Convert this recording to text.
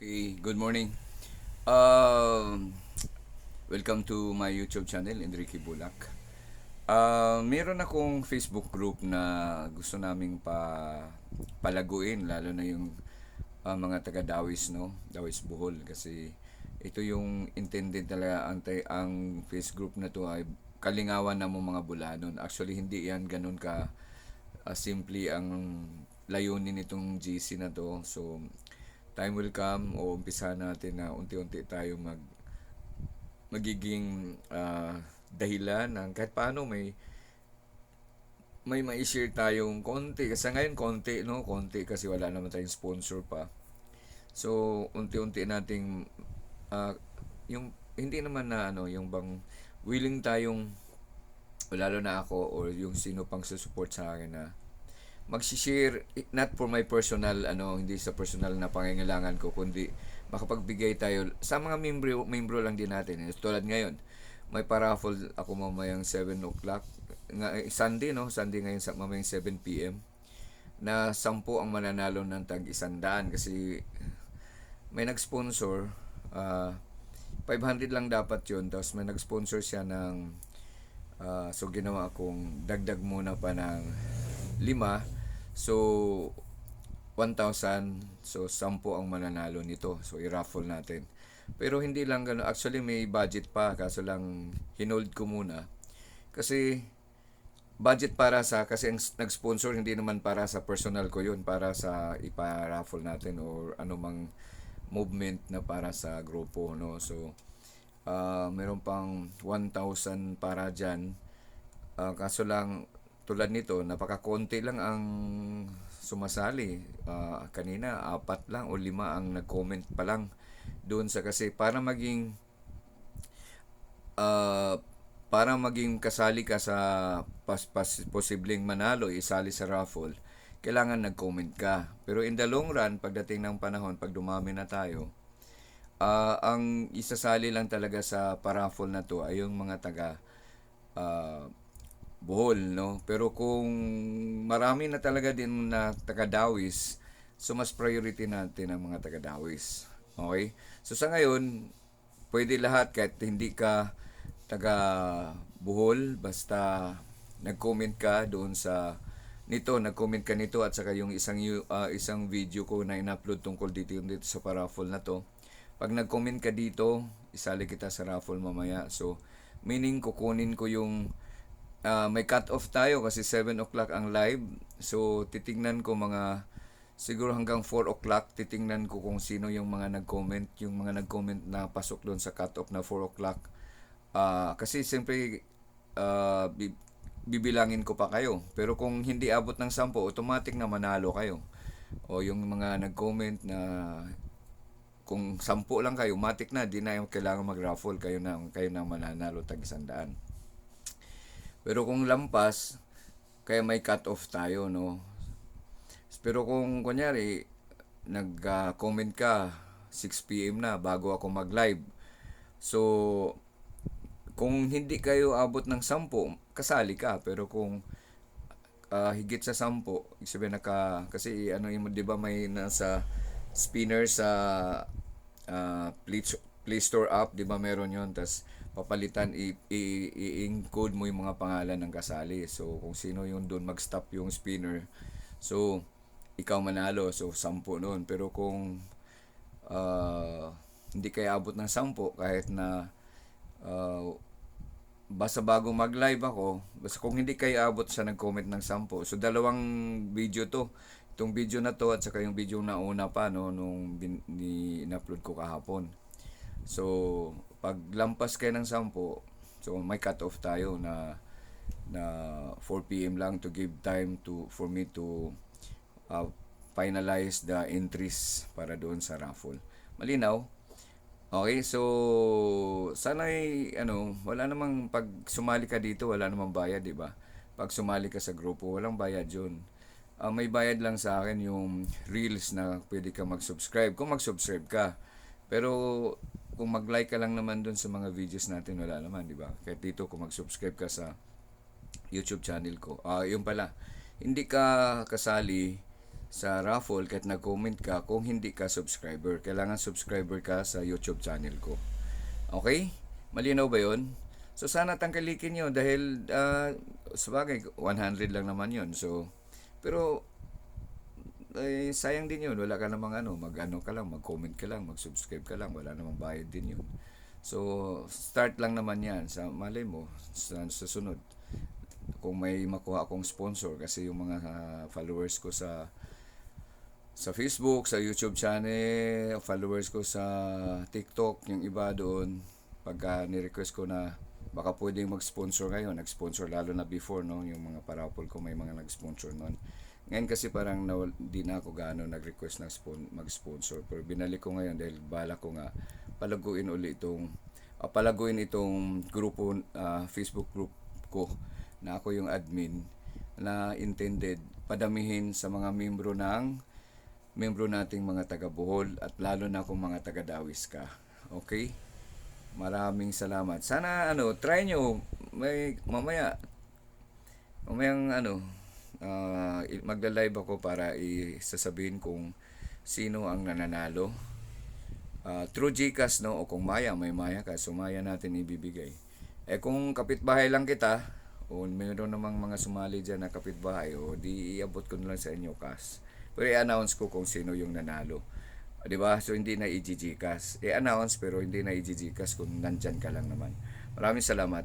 Okay, good morning. Um, welcome to my YouTube channel, Enrique Bulak. Uh, meron akong Facebook group na gusto naming pa palaguin, lalo na yung uh, mga taga Dawis, no? Dawis Bohol kasi ito yung intended talaga ang, ang face group na to ay kalingawan na mo mga bulanon. Actually, hindi yan ganun ka uh, simply ang layunin nitong GC na to. So, time will come o umpisa natin na unti-unti tayo mag magiging ah, dahilan ng kahit paano may may mai-share tayong konti. Kasi ngayon konti no? Konti kasi wala naman tayong sponsor pa. So unti-unti nating ah, yung hindi naman na ano yung bang willing tayong lalo na ako or yung sino pang susupport sa akin na mag-share not for my personal ano hindi sa personal na pangangailangan ko kundi makapagbigay tayo sa mga membro membro lang din natin. Tulad ngayon may paraffle ako mamayang 7 o'clock nga eh, Sunday no? Sunday ngayon sa mamayang 7 PM na 10 ang mananalo ng tag isandaan kasi may nag-sponsor ah 500 lang dapat yun tapos may nag-sponsor siya ng ah, so ginawa akong dagdag muna pa ng lima so 1,000 so 10 ang mananalo nito. So i-raffle natin. Pero hindi lang gano'n actually may budget pa. Kaso lang hinold ko muna. Kasi budget para sa kasi ang nag-sponsor hindi naman para sa personal ko yun. Para sa ipa-raffle natin or anumang movement na para sa grupo no? So ah meron pang 1,000 para dyan. Ah, kaso lang tulad nito napakakonti lang ang sumasali Ah, kanina apat lang o lima ang nag-comment pa lang doon sa kasi para maging ah, para maging kasali ka sa pas, pas, posibleng manalo, isali sa raffle, kailangan nag-comment ka. Pero in the long run, pagdating ng panahon, pag dumami na tayo, ah, ang isasali lang talaga sa paraffle na to ay yung mga taga ah, Bohol, no? Pero kung marami na talaga din na taga-Dawis, so mas priority natin ang mga taga-Dawis. Okay? So sa ngayon, pwede lahat kahit hindi ka taga Bohol, basta nag-comment ka doon sa nito, nag-comment ka nito at saka yung isang ah, isang video ko na in-upload tungkol dito yung dito sa paraffle na to. Pag nag-comment ka dito, isali kita sa raffle mamaya. So, meaning kukunin ko yung Ah, may cut off tayo kasi 7 o'clock ang live. So, titingnan ko mga siguro hanggang 4 o'clock titingnan ko kung sino yung mga nag-comment, yung mga nag-comment na pasok doon sa cut off na 4 o'clock. Ah, kasi siyempre bi- bibilangin ko pa kayo. Pero kung hindi abot ng 10, automatic na manalo kayo. O yung mga nag-comment na kung 10 lang kayo, matik na, di na yung kailangan mag-raffle, kayo na, kayo na mananalo tag isandaan. Pero kung lampas, kaya may cut off tayo, no? Pero kung kunyari, nag-comment ka, 6 p.m. na, bago ako mag-live. So, kung hindi kayo abot ng 10, kasali ka. Pero kung ah, higit sa 10, ibig sabihin naka, kasi ano yung, di ba may nasa spinner sa Play, Play Store app, di ba meron yon tas papalitan, i-encode mo yung mga pangalan ng kasali. So, kung sino yung doon mag-stop yung spinner, so, ikaw manalo. So, 10 noon. Pero kung ah, hindi kayo abot ng 10, kahit na ah, basta bago mag-live ako, basta kung hindi kayo abot sa nag-comment ng 10. So, dalawang video to. Itong video na to at saka yung video na una pa, no, nung bin, ni, in-upload ko kahapon. So, pag lampas kayo ng 10, so may cut off tayo na na 4 PM lang to give time to for me to uh, finalize the entries para doon sa raffle. Malinaw? Okay, so sana ay ano, wala namang pag sumali ka dito, wala namang bayad, 'di ba? Pag sumali ka sa grupo, walang bayad 'yun. Ah, may bayad lang sa akin yung reels na pwede ka mag-subscribe kung mag-subscribe ka. Pero kung mag-like ka lang naman dun sa mga videos natin, wala naman, 'di ba? Kahit dito kung mag-subscribe ka sa YouTube channel ko. Ah, yun pala. Hindi ka kasali sa raffle kahit nag-comment ka kung hindi ka subscriber. Kailangan subscriber ka sa YouTube channel ko. Okay? Malinaw ba yon? So sana tangkalikin nyo dahil uh, sabagay 100 lang naman yon. So pero eh, sayang din yun. Wala ka namang ano, mag-ano ka lang, mag-comment ka lang, mag-subscribe ka lang. Wala namang bayad din yun. So, start lang naman yan. Sa malay mo, sa, sa sunod. Kung may makuha akong sponsor kasi yung mga ah, followers ko sa sa Facebook, sa YouTube channel, followers ko sa TikTok, yung iba doon, pagka ni-request ko na baka pwedeng mag-sponsor ngayon, nag-sponsor lalo na before, no, yung mga parapol ko may mga nag-sponsor noon. Ngayon kasi parang nawal, di na ako gaano nag-request ng spon- mag-sponsor, pero binalik ko ngayon dahil bala ko nga palaguin uli itong, ah, palaguin itong grupo, ah, Facebook group ko na ako yung admin na intended padamihin sa mga membro ng membro nating mga taga Bohol at lalo na kung mga taga Dawis ka. Okay? Maraming salamat. Sana ano, try nyo may mamaya mamayang ano i- magla-live ako para isasabihin kung sino ang nananalo. Ah, through GCash no o kung Maya, may Maya ka, so Maya natin ibibigay. Eh kung kapitbahay lang kita, o mayroon namang mga sumali dyan na kapitbahay, o di iabot ko na lang sa inyo cash. Pero i-announce ko kung sino yung nanalo. Di ba? So hindi na i-GCash. I-announce pero hindi na i-GCash kung nandyan ka lang naman. Maraming salamat.